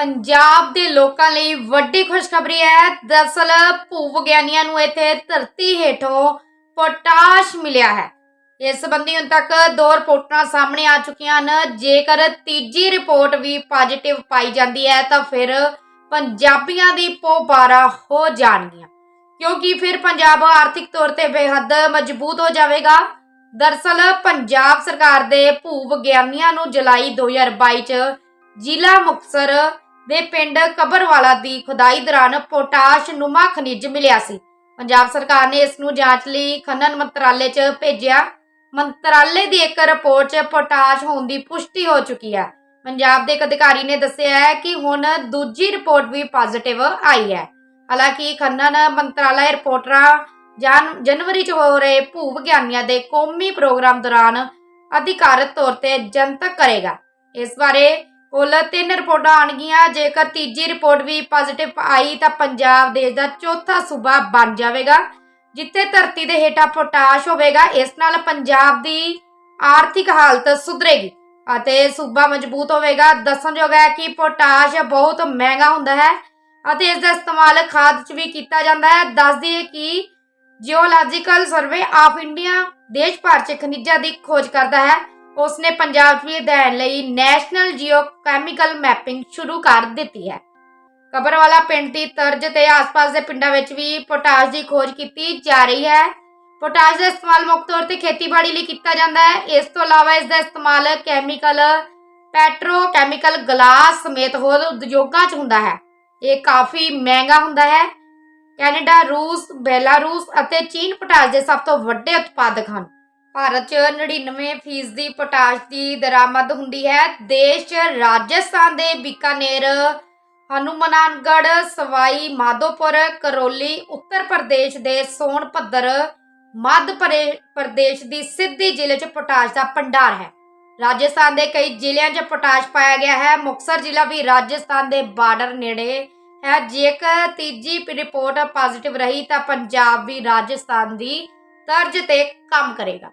ਪੰਜਾਬ ਦੇ ਲੋਕਾਂ ਲਈ ਵੱਡੀ ਖੁਸ਼ਖਬਰੀ ਹੈ। ਦਰਅਸਲ ਭੂ ਵਿਗਿਆਨੀਆਂ ਨੂੰ ਇੱਥੇ ਧਰਤੀ ਹੇਠੋਂ ਪੋਟਾਸ਼ ਮਿਲਿਆ ਹੈ। ਇਸ ਸੰਬੰਧੀ ਹੁਣ ਤੱਕ ਦੋ ਰਿਪੋਰਟਾਂ ਸਾਹਮਣੇ ਆ ਚੁੱਕੀਆਂ ਹਨ। ਜੇਕਰ ਤੀਜੀ ਰਿਪੋਰਟ ਵੀ ਪੋਜ਼ਿਟਿਵ ਪਾਈ ਜਾਂਦੀ ਹੈ, ਤਾਂ ਫਿਰ ਪੰਜਾਬੀਆਂ ਦੀ ਪੋਬਾਰਾ ਹੋ ਜਾਣਗੀਆਂ। ਕਿਉਂਕਿ ਫਿਰ ਪੰਜਾਬ ਆਰਥਿਕ ਤੌਰ ਤੇ ਬੇਹੱਦ ਮਜ਼ਬੂਤ ਹੋ ਜਾਵੇਗਾ। ਦਰਅਸਲ ਪੰਜਾਬ ਸਰਕਾਰ ਦੇ ਭੂ ਵਿਗਿਆਨੀਆਂ ਨੂੰ ਜੁਲਾਈ 2022 ਚ ਜ਼ਿਲ੍ਹਾ ਮੁਕਤਸਰ ਦੇ ਪਿੰਡ ਕਬਰਵਾਲਾ ਦੀ ਖੁਦਾਈ ਦੌਰਾਨ ਪੋਟਾਸ਼ ਨੁਮਾ ਖਣਿਜ ਮਿਲਿਆ ਸੀ। ਪੰਜਾਬ ਸਰਕਾਰ ਨੇ ਇਸ ਨੂੰ ਜਾਂਚ ਲਈ ਖਨਨ ਮੰਤਰਾਲੇ 'ਚ ਭੇਜਿਆ। ਮੰਤਰਾਲੇ ਦੀ ਇੱਕ ਰਿਪੋਰਟ 'ਚ ਪੋਟਾਸ਼ ਹੋਣ ਦੀ ਪੁਸ਼ਟੀ ਹੋ ਚੁੱਕੀ ਹੈ। ਪੰਜਾਬ ਦੇ ਇੱਕ ਅਧਿਕਾਰੀ ਨੇ ਦੱਸਿਆ ਹੈ ਕਿ ਹੁਣ ਦੂਜੀ ਰਿਪੋਰਟ ਵੀ ਪੋਜ਼ਿਟਿਵ ਆਈ ਹੈ। ਹਾਲਾਂਕਿ ਖਨਨ ਮੰਤਰਾਲਾ ਰਿਪੋਰਟਰਾਂ ਜਨਵਰੀ 'ਚ ਹੋ ਰਹੇ ਭੂ ਵਿਗਿਆਨੀਆਂ ਦੇ ਕੌਮੀ ਪ੍ਰੋਗਰਾਮ ਦੌਰਾਨ ਅਧਿਕਾਰਤ ਤੌਰ ਤੇ ਜਨਤਕ ਕਰੇਗਾ। ਇਸ ਬਾਰੇ ਕੁੱਲ ਤਿੰਨ ਰਿਪੋਰਟਾਂ ਆਣਗੀਆਂ ਜੇਕਰ ਤੀਜੀ ਰਿਪੋਰਟ ਵੀ ਪੋਜ਼ਿਟਿਵ ਆਈ, ਤਾਂ ਪੰਜਾਬ ਦੇਸ਼ ਦਾ ਚੌਥਾ ਸੂਬਾ ਬਣ ਜਾਵੇਗਾ, ਜਿੱਥੇ ਧਰਤੀ ਦੇ ਹੇਠਾਂ ਪੋਟਾਸ਼ ਹੋਵੇਗਾ। ਇਸ ਨਾਲ ਪੰਜਾਬ ਦੀ ਆਰਥਿਕ ਹਾਲਤ ਸੁਧਰੇਗੀ ਅਤੇ ਸੂਬਾ ਮਜ਼ਬੂਤ ਹੋਵੇਗਾ। ਦੱਸਣਯੋਗ ਹੈ ਕਿ ਪੋਟਾਸ਼ ਬਹੁਤ ਮਹਿੰਗਾ ਹੁੰਦਾ ਹੈ ਅਤੇ ਇਸ ਦਾ ਇਸਤੇਮਾਲ ਖਾਦ 'ਚ ਵੀ ਕੀਤਾ ਜਾਂਦਾ ਹੈ। ਦੱਸ ਦਈਏ ਕਿ ਜਿਓਲਾਜੀਕਲ ਸਰਵੇ ਆਫ ਇੰਡੀਆ ਦੇਸ਼ ਭਰ 'ਚ ਖਣਿਜਾਂ ਦੀ ਖੋਜ ਕਰਦਾ ਹੈ। ਉਸਨੇ ਪੰਜਾਬ 'ਚ ਵੀ ਅਧਿਐਨ ਲਈ ਨੈਸ਼ਨਲ ਜੀਓਕੈਮੀਕਲ ਮੈਪਿੰਗ ਸ਼ੁਰੂ ਕਰ ਦਿੱਤੀ ਹੈ। ਕਬਰਵਾਲਾ ਪਿੰਡ ਦੀ ਤਰਜ਼ ਤੇ ਆਸ-ਪਾਸ ਦੇ ਪਿੰਡਾਂ ਵਿੱਚ ਵੀ ਪੋਟਾਸ਼ ਦੀ ਖੋਜ ਕੀਤੀ ਜਾ ਰਹੀ ਹੈ। ਪੋਟਾਸ਼ ਦਾ ਇਸਤੇਮਾਲ ਮੁੱਖ ਤੌਰ ਤੇ ਖੇਤੀਬਾੜੀ ਲਈ ਕੀਤਾ ਜਾਂਦਾ ਹੈ। ਇਸ ਤੋਂ ਇਲਾਵਾ ਇਸ ਦਾ ਇਸਤੇਮਾਲ ਕੈਮੀਕਲ ਪੈਟਰੋਕੈਮੀਕਲ ਗਲਾਸ ਸਮੇਤ ਹੋਰ ਉਦਯੋਗਾਂ 'ਚ ਹੁੰਦਾ ਹੈ। ਇਹ ਕਾਫੀ ਮਹਿੰਗਾ ਹੁੰਦਾ ਹੈ। ਕੈਨੇਡਾ, ਰੂਸ, ਬੈਲਾਰੂਸ ਅਤੇ ਚੀਨ ਪੋਟਾਸ਼ ਦੇ ਸਭ ਤੋਂ ਵੱਡੇ ਉਤਪਾਦਕ ਹਨ। ਭਾਰਤ 'ਚ 99% ਦੀ ਪੋਟਾਸ਼ ਦੀ ਦਰਾਮਦ ਹੁੰਦੀ ਹੈ। ਦੇਸ਼ 'ਚ ਰਾਜਸਥਾਨ ਦੇ ਬੀਕਾਨੇਰ ਹਨੂਮਾਨਗੜ ਸਵਾਈ, ਮਾਧੋਪੁਰ, ਕਰੋਲੀ, ਉੱਤਰ ਪ੍ਰਦੇਸ਼ ਦੇ ਸੋਨ ਭੱਦਰ, ਮੱਧ ਪਰੇ- ਪ੍ਰਦੇਸ਼ ਦੀ ਸਿੱਧੀ ਜ਼ਿਲ੍ਹੇ 'ਚ ਪੋਟਾਸ਼ ਦਾ ਭੰਡਾਰ ਹੈ। ਰਾਜਸਥਾਨ ਦੇ ਕਈ ਜ਼ਿਲ੍ਹਿਆਂ 'ਚ ਪੋਟਾਸ਼ ਪਾਇਆ ਗਿਆ ਹੈ। ਮੁਕਤਸਰ ਜ਼ਿਲ੍ਹਾ ਵੀ ਰਾਜਸਥਾਨ ਦੇ ਬਾਰਡਰ ਨੇੜੇ ਹੈ। ਜੇਕਰ ਤੀਜੀ ਰਿਪੋਰਟ ਪੋਜ਼ਿਟਿਵ ਰਹੀ ਤਾਂ ਪੰਜਾਬ ਵੀ ਰਾਜਸਥਾਨ ਦੀ ਤਰਜ਼ ਤੇ ਕੰਮ ਕਰੇਗਾ।